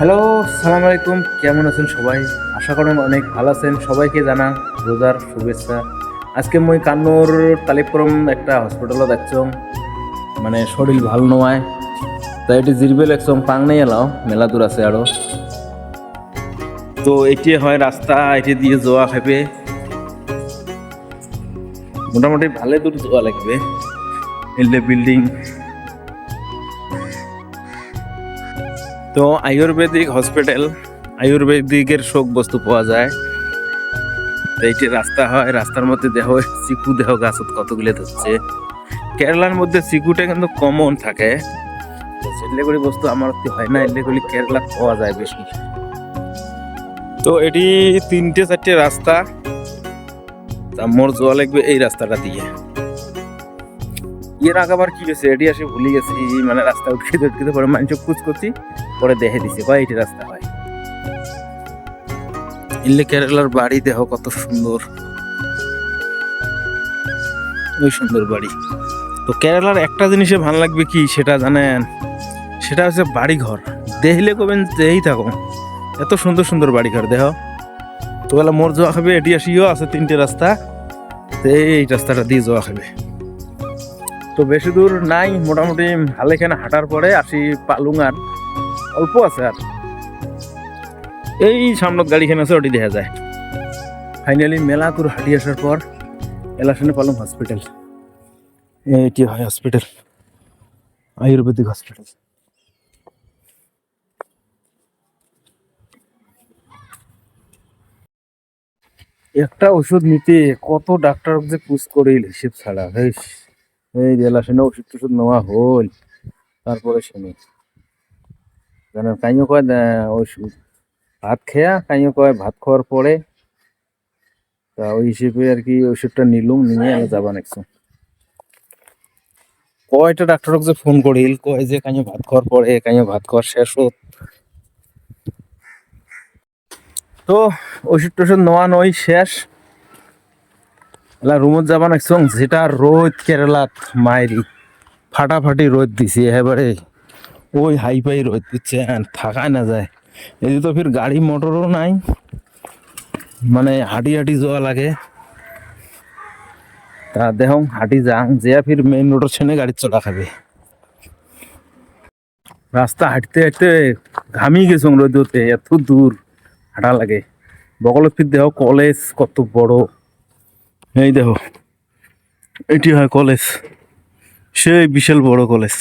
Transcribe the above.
Hello, সালাম আলাইকুম। কেমন আছেন সবাই? আশা করেন অনেক ভালো আছেন। সবাইকে জানা রোজার শুভেচ্ছা। আজকে মই কান্নুর তালিপুরম একটা হসপিটালও দেখছং মানে শরীর ভালো নয়। তাই এটি জিরবে লেখছং পাং নেই এলাও, মেলা দূর আছে আরও। তো এটি হয় রাস্তা, এটি দিয়ে যাওয়া খাবে মোটামুটি ভালো দূর যাওয়া লাগবে। এলে বিল্ডিং। তো আয়ুর্বেদিক হসপিটাল, আয়ুর্বেদিকের শোক বস্তু পাওয়া যায়। এইটি রাস্তা হয়, রাস্তার মধ্যে দেহ, চিকু দেহ গাছত কতগুলো ধরছে। কেরালার মধ্যে চিকুটা কিন্তু কমন থাকে। তো সেগুলি বস্তু আমার হয় না এগুলি কেরালা পাওয়া যায় বেশি তো এটি তিনটে চারটে রাস্তা। তা মোর যাওয়া লাগবে এই রাস্তাটা দিয়ে। এর আগে আবার কি হয়েছে? এটি আসে ভুলে গেছি। মানে রাস্তা উঠকে উঠকে পরে মানুষ কুচ করছি, পরে দেখে দিছে। কয় এটি রাস্তা হয় ইল্লে কেরালার বাড়ি দেহ কত সুন্দর। ওই সুন্দর বাড়ি। তো কেরালার একটা জিনিসে ভালো লাগবে কি, সেটা জানেন? সেটা হচ্ছে বাড়ি ঘর দেখলে কবেন যেই থাকো এত সুন্দর সুন্দর বাড়ি ঘর দেহ তো বেলা মোর যাওয়া খাবে, এটি আসিও আছে তিনটে রাস্তা। এই রাস্তাটা দিয়ে যাওয়া খাবে। তো বেশি দূর নাই, মোটামুটি ভালো এখানে হাঁটার পরে আসি পালুং আর অল্প আছে আর। এই সামনত গাড়িখানে আছে, ওটি দেখা যায়। ফাইনালি মেলা দূর হাঁটি আসার পর এলাশনে পালুম হসপিটাল এটি হয় হসপিটাল আয়ুর্বেদিক হসপিটাল একটা ওষুধ নিতে কত ডাক্তার যে পুষ করিল হিসেব ছাড়া হেস এই জেলা সেনে ওষুধ টষুধ নেওয়া হল, তারপরে শুনি জানেন কাইও কয় ওষুধ ভাত খেয়া, কাইও কয় ভাত খাওয়ার পরে তা ওই হিসেবে আর কি ওষুধটা নিলুম, নিয়ে আমি যাবা নেক্সট কয়টা ডাক্তারক যে ফোন করিল, কয় যে কাইও ভাত খাওয়ার পরে, কাইও ভাত খাওয়ার শেষ হোক তো ওষুধ টষুধ নেওয়া নয়, শেষ। এলা রুমত যাবা নাকছং যেটা রোদ কেরালাত মাইরি ফাটাফাটি রোদ দিছে এবারে ওই হাই ফাই রোদ বুঝছেন থাকাই না যায় এদিকে তো ফির গাড়ি মোটরও নাই। মানে হাঁটি হাঁটি যাওয়া লাগে। তা দেহ, হাঁটি যাং যে ফির মেইন রোডের ছেনে গাড়ি চলা খাবে। রাস্তা হাঁটতে হাঁটতে ঘামি গেছং রোদতে এত দূর হাঁটা লাগে। বগলত ফির দেহ কলেজ কত বড়। এই দেখো এটি হয় কলেজ। সেই বিশাল বড় কলেজ।